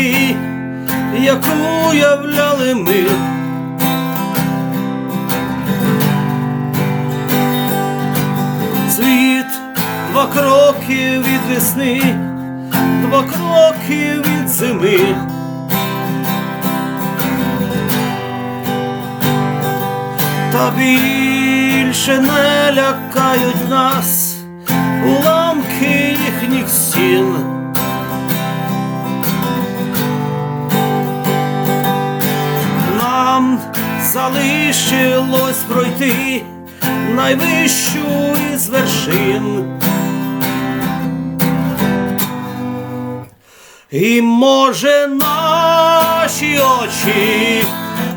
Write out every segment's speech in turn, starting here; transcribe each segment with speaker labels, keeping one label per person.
Speaker 1: думки, як уявляли ми. Світ два кроки від весни, два кроки від зими. Та більше не лякають нас уламки їхніх стін. Залишилось пройти найвищу із вершин. І може наші очі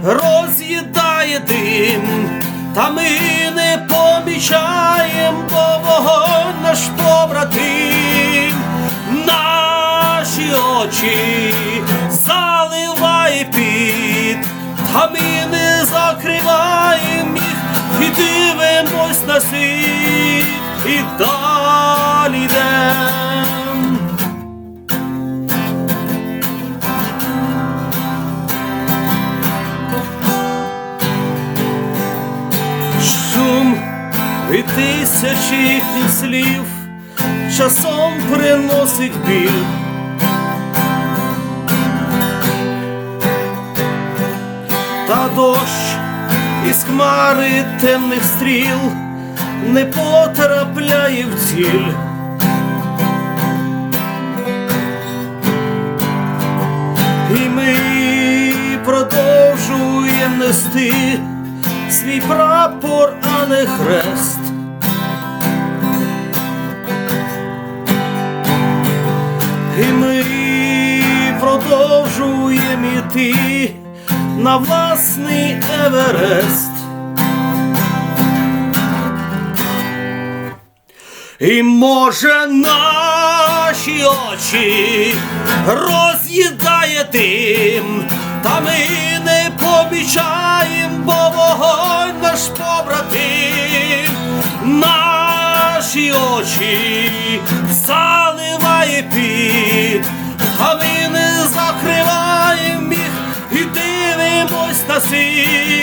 Speaker 1: роз'їдає дим, та ми не помічаєм, бо вогонь наш побратим, наші очі заливає під, та ми не закриваєм їх і дивимось на світ, і далі йдем. Шум від тисячі слів часом приносить біль. Та дощ із хмари темних стріл не потрапляє в ціль. І ми продовжуємо нести свій прапор, а не хрест. І ми продовжуємо іти на власний Еверест. І може наші очі роз'їдає дим, та ми не помічаєм, бо вогонь наш побратим, наші очі заливає під, а ми see.